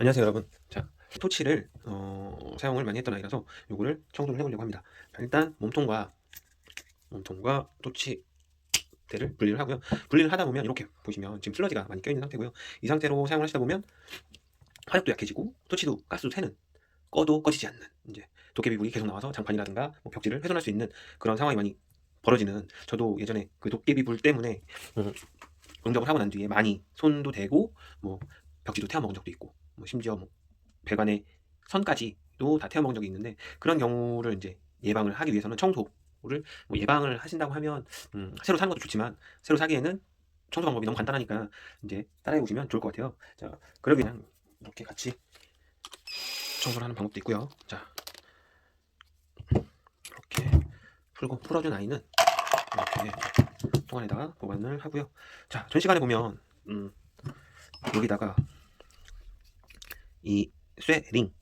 안녕하세요 여러분. 자 토치를 어, 사용을 많이 했던 아이라서 요거를 청소를 해보려고 합니다. 자, 일단 몸통과 몸통과 토치 대를 분리를 하고요. 분리를 하다 보면 이렇게 보시면 지금 슬러지가 많이 껴있는 상태고요. 이 상태로 사용을 하시다 보면 화력도 약해지고 토치도 가스도 새는 꺼도 꺼지지 않는 이제 도깨비불이 계속 나와서 장판이라든가 뭐 벽지를 훼손할 수 있는 그런 상황이 많이 벌어지는 저도 예전에 그 도깨비불 때문에 음, 응접을 하고 난 뒤에 많이 손도 대고 뭐 벽지도 태워 먹은 적도 있고 뭐 심지어 뭐 배관의 선까지도 다 태워 먹은 적이 있는데 그런 경우를 이제 예방을 하기 위해서는 청소를 뭐 예방을 하신다고 하면 음, 새로 사는 것도 좋지만 새로 사기에는 청소 방법이 너무 간단하니까 이제 따라해 보시면 좋을 것 같아요. 자, 그러기 그냥 이렇게 같이 청소를 하는 방법도 있고요. 자, 이렇게 풀고 풀어준 아이는 이렇게 통안에다가 보관을 하고요. 자, 전시관에 보면 음, 여기다가 이 쇠링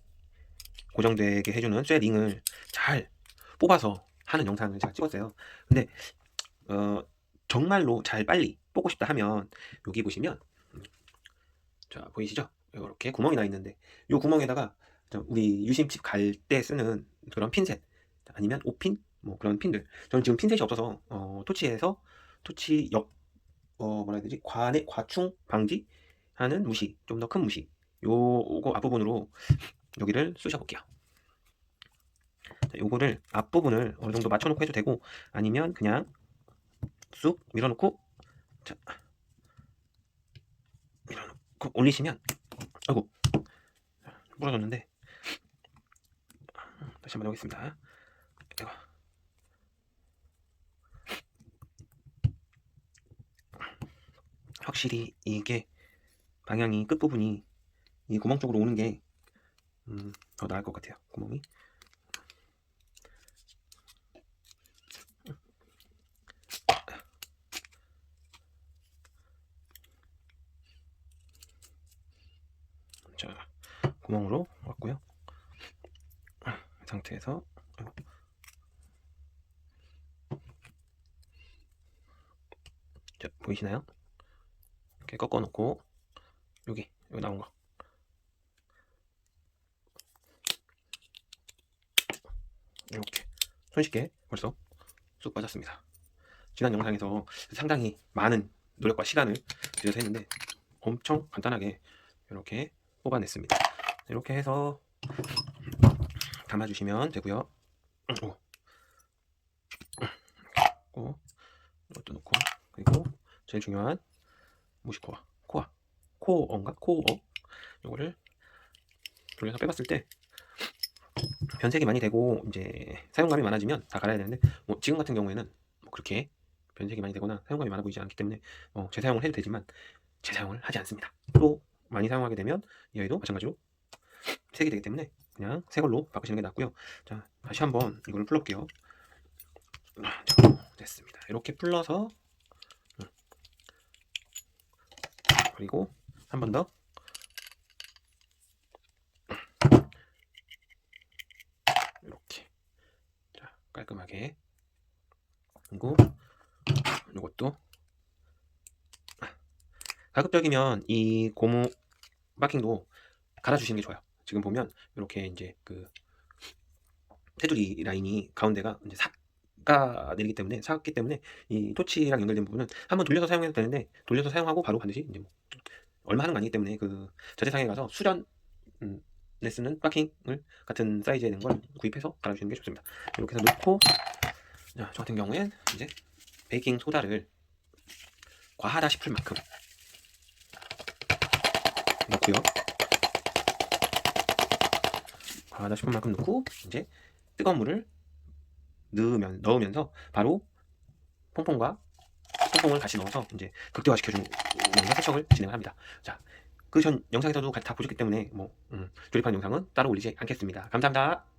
고정되게 해주는 쇠링을 잘 뽑아서 하는 영상을 제가 찍었어요. 근데 어, 정말로 잘 빨리 뽑고 싶다 하면 여기 보시면 음, 자 보이시죠? 이렇게 구멍이 나 있는데 이 구멍에다가 저 우리 유심칩 갈 때 쓰는 그런 핀셋 아니면 5핀 뭐 그런 핀들 저는 지금 핀셋이 없어서 어, 토치에서 토치 옆 어, 뭐라 해야 되지 관의 과충 방지하는 무시 좀 더 큰 무시 요거 앞부분으로 여기를 쑤셔 볼게요. 자, 요거를 앞부분을 어느 정도 맞춰놓고 해도 되고 아니면 그냥 쑥 밀어놓고 자 밀어놓고 올리시면 아이고 부러졌는데 다시 한번 해보겠습니다. 확실히 이게 방향이 끝부분이 이 구멍 쪽으로 오는 게 음, 더 나을 것 같아요. 구멍이. 자, 구멍으로 왔고요. 이 상태에서. 자, 보이시나요? 이렇게 꺾어 놓고 여기 여기 나온 거 이렇게 손쉽게 벌써 쑥 빠졌습니다. 지난 영상에서 상당히 많은 노력과 시간을 들여서 했는데 엄청 간단하게 이렇게 뽑아냈습니다. 이렇게 해서 담아주시면 되고요. 오. 고 이것도 넣고 그리고 제일 중요한 무시코어 코어 코어인가 코어 요거를 돌려서 빼봤을 때 변색이 많이 되고 이제 사용감이 많아지면 다 갈아야 되는데 뭐 지금 같은 경우에는 뭐 그렇게 변색이 많이 되거나 사용감이 많아 보이지 않기 때문에 어, 재사용을 해도 되지만 재사용을 하지 않습니다. 또 많이 사용하게 되면 이 아이도 마찬가지로 색이 되기 때문에 그냥 새 걸로 바꾸시는 게 낫고요. 자 다시 한번 이걸 풀어볼게요. 자, 됐습니다. 이렇게 풀러서 음. 그리고 한 번 더 이렇게 자 깔끔하게 그리고 이것도 가급적이면 이 고무 바킹도 갈아주시는 게 좋아요. 지금 보면 이렇게 이제 그 테두리 라인이 가운데가 이제 삭가 내리기 때문에 삭기 때문에 이 토치랑 연결된 부분은 한번 돌려서 사용해도 되는데 돌려서 사용하고 바로 반드시 이제 뭐 얼마 하는 거 아니기 때문에 그 자재상에 가서 수련 음, 에 쓰는 바킹을 같은 사이즈에 된 걸 구입해서 갈아주시는 게 좋습니다. 이렇게 해서 넣고 자, 저 같은 경우엔 이제 베이킹 소다를 과하다 싶을 만큼 넣고요. 과하다 싶을 만큼 넣고 이제 뜨거운 물을 넣으면 넣으면서 바로 퐁퐁과 퐁퐁을 같이 넣어서 이제 극대화 시켜주면서 세척을 진행을 합니다. 자, 그 전 영상에서도 다 보셨기 때문에 뭐 음, 조립한 영상은 따로 올리지 않겠습니다. 감사합니다.